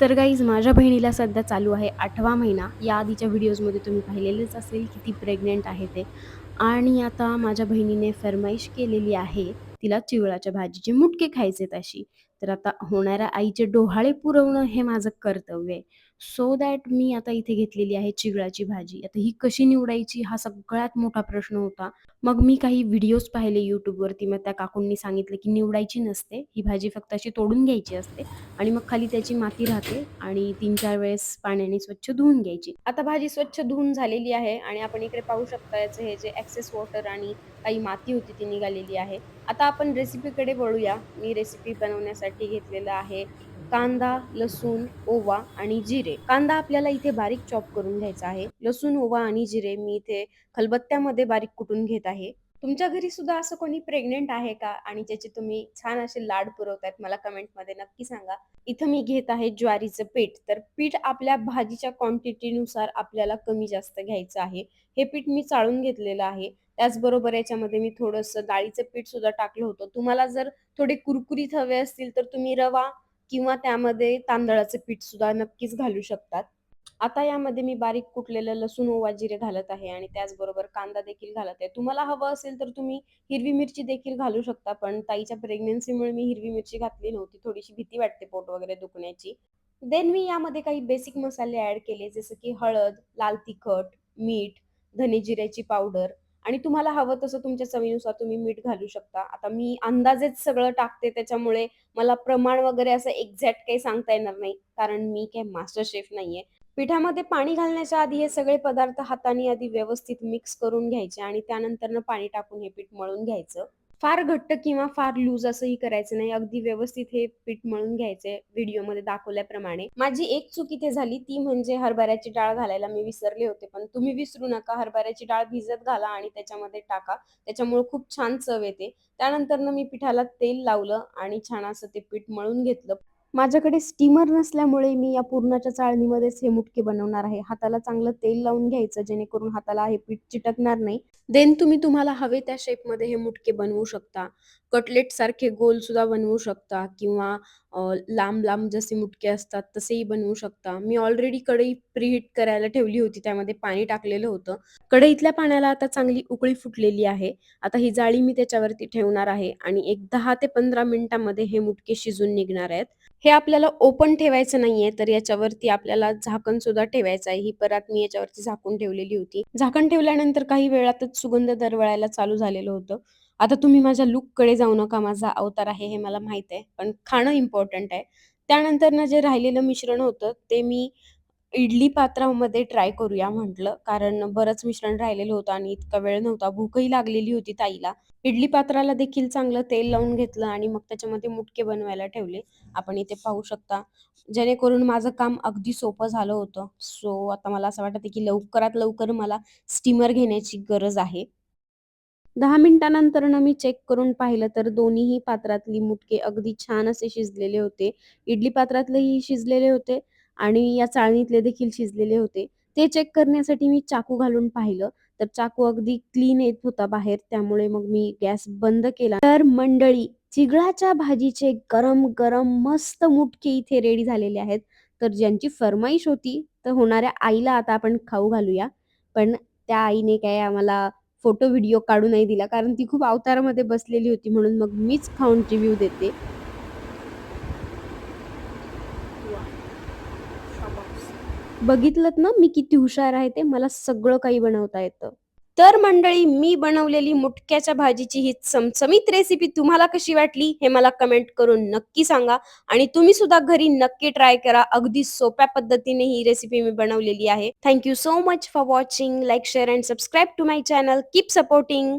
तर गाईज माझ्या बहिणीला सध्या चालू आहे आठवा महिना. या आधीच्या व्हिडिओजमध्ये तुम्ही पाहिलेलेच असेल की ती प्रेग्नेंट आहे ते. आणि आता माझ्या बहिणीने फरमाईश केलेली आहे तिला चिवळाच्या भाजीचे मुटके खायचे तशी तर आता होणाऱ्या आईचे डोहाळे पुरवणं हे माझं कर्तव्य आहे. सो दॅट मी आता इथे घेतलेली आहे चिवळाची भाजी. आता ही कशी निवडायची हा सगळ्यात मोठा प्रश्न होता. मग मी काही व्हिडिओज पाहिले यूट्यूबवरती मग त्या काकूंनी सांगितलं की निवडायची नसते. ही भाजी फक्त अशी तोडून घ्यायची असते. आणि मग खाली त्याची माती राहते आणि तीन चार वेळेस पाण्याने स्वच्छ धुवून घ्यायची. आता भाजी स्वच्छ धुवून झालेली आहे आणि आपण इकडे पाहू शकता याचं हे जे ॲक्सेस वॉटर आणि काही माती होती ती निघालेली आहे. आता आपण रेसिपीकडे वळूया. मी रेसिपी बनवण्यासाठी घेतलेलं आहे कांदा लसूण ओवा आणि जिरे. कांदा आपल्याला इथे बारीक चॉप करून घ्यायचा आहे. लसूण ओवा आणि जिरे मी इथे खलबत्त्यामध्ये बारीक कुटून घेत आहे. तुमच्या घरी सुद्धा असं कोणी प्रेग्नेंट आहे का? आणि ज्याचे तुम्ही छान असे लाड पुरवतायत मला कमेंटमध्ये नक्की सांगा. इथं मी घेत आहे ज्वारीचं पीठ. तर पीठ आपल्या भाजीच्या क्वांटिटीनुसार आपल्याला कमी जास्त घ्यायचं आहे. हे पीठ मी चाळून घेतलेलं आहे. त्याचबरोबर याच्यामध्ये मी थोडंसं डाळीचं पीठ सुद्धा टाकलं होतं. तुम्हाला जर थोडे कुरकुरीत हवे असतील तर तुम्ही रवा किंवा त्यामध्ये तांदळाचं पीठ सुद्धा नक्कीच घालू शकतात. आता यामध्ये मी बारीक कुटलेलं लसूण ओवा जिरे घालत आहे आणि त्याचबरोबर कांदा देखील घालत आहे. तुम्हाला हवं असेल तर तुम्ही हिरवी मिरची देखील घालू शकता पण ताईच्या प्रेग्नन्सीमुळे मी हिरवी मिरची घातली नव्हती. थोडीशी भीती वाटते पोट वगैरे दुखण्याची. देन मी यामध्ये काही बेसिक मसाले ऍड केले जसं की हळद लाल तिखट मीठ धने जिऱ्याची पावडर आणि तुम्हाला हवं तसं तुमच्या चवीनुसार तुम्ही मीठ घालू शकता. आता मी अंदाजेच सगळं टाकते त्याच्यामुळे मला प्रमाण वगैरे असं एक्झॅक्ट काही सांगता येणार नाही कारण मी काही मास्टर शेफ नाहीये. पिठामध्ये पाणी घालण्याच्या आधी हे सगळे पदार्थ हाताने आधी व्यवस्थित मिक्स करून घ्यायचे आणि त्यानंतर पाणी टाकून हे पीठ मळून घ्यायचं. फार घट्ट किंवा फार लूज असंही करायचं नाही. अगदी व्यवस्थित हे पीठ मळून घ्यायचे व्हिडिओमध्ये दाखवल्याप्रमाणे. माझी एक चूक इथे झाली ती म्हणजे हरभऱ्याची डाळ घालायला मी विसरले होते पण तुम्ही विसरू नका. हरभऱ्याची डाळ भिजत घाला आणि त्याच्यामध्ये टाका. त्याच्यामुळे खूप छान चव येते. त्यानंतर मी पिठाला तेल लावलं आणि छान असं ते पीठ मळून घेतलं. माझ्याकडे स्टीमर नसल्यामुळे मी या पूर्णाच्या चाळणीमध्येच हे मुटके बनवणार आहे. हाताला चांगलं तेल लावून घ्यायचं जेणेकरून हाताला हे पीठ चिटकणार नाही. देन तुम्ही तुम्हाला हवे त्या शेपमध्ये हे मुटके बनवू शकता. कटलेट सारखे गोल सुद्धा बनवू शकता किंवा लांब लांब जसे मुटके असतात तसेही बनवू शकता. मी ऑलरेडी कढई प्रीहीट करायला ठेवली होती त्यामध्ये पाणी टाकलेलं होतं. कढईतल्या पाण्याला आता चांगली उकळी फुटलेली आहे. आता ही जाळी मी त्याच्यावरती ठेवणार आहे आणि एक दहा ते पंधरा मिनिटांमध्ये हे मुटके शिजून निघणार आहेत. हे आपल्याला ओपन ठेवायचं नाहीये तर याच्यावरती आपल्याला झाकण सुद्धा ठेवायचं आहे. ही परत मी याच्यावरती झाकून ठेवलेली होती. झाकण ठेवल्यानंतर काही वेळातच सुगंध दरवळायला चालू झालेलं होतं. आता तुम्ही माझ्या लुककडे जाऊ नका. माझा अवतार आहे हे मला माहीत आहे. पण खाणं इम्पॉर्टंट आहे. त्यानंतर ना जे राहिलेलं मिश्रण होतं ते मी इडली पात्रामध्ये ट्राय करूया म्हटलं. कारण बरंच मिश्रण राहिलेलं होतं आणि इतका वेळ नव्हता. भूकही लागलेली होती ताईला. इडली पात्राला देखील चांगलं तेल लावून घेतलं आणि मग त्याच्यामध्ये मुटके बनवायला ठेवले. आपण इथे पाहू शकता. जेणेकरून माझं काम अगदी सोपं झालं होतं. सो आता मला असं वाटतं की लवकरात लवकर मला स्टीमर घेण्याची गरज आहे. दहा मिनिटानंतर ना मी चेक करून पाहिलं तर दोन्हीही पात्रातली मुटके अगदी छान असे शिजलेले होते. इडली पात्रातलेही शिजलेले होते. आणि या चाळणीतले देखील शिजलेले होते. ते चेक करण्यासाठी मी चाकू घालून पाहिलं. तर चाकू अगदी क्लीन येत होता बाहेर. त्यामुळे मग मी गॅस बंद केला. तर मंडळी चिगळाच्या भाजीचे गरम गरम मस्त मुटके इथे रेडी झालेले आहेत. तर ज्यांची फरमाईश होती तर होणाऱ्या आईला आता आपण खाऊ घालूया. पण त्या आईने काय आम्हाला फोटो व्हिडिओ काढू नाही दिला. कारण ती खूप अवतारामध्ये बसलेली होती. म्हणून मग मीच खाऊन रिव्ह्यू देते. बघितलं ना मी किती हुशार आहे ते मला सगळं काही बनवता येतं. तर मंडळी मी बनवलेली मुटक्याच्या भाजीची ही चमचमीत रेसिपी तुम्हाला कशी वाटली हे मला कमेंट करून नक्की सांगा आणि तुम्ही सुद्धा घरी नक्की ट्राय करा. अगदी सोप्या पद्धतीने ही रेसिपी मी बनवलेली आहे. Thank you so much for watching like share and subscribe to my channel keep supporting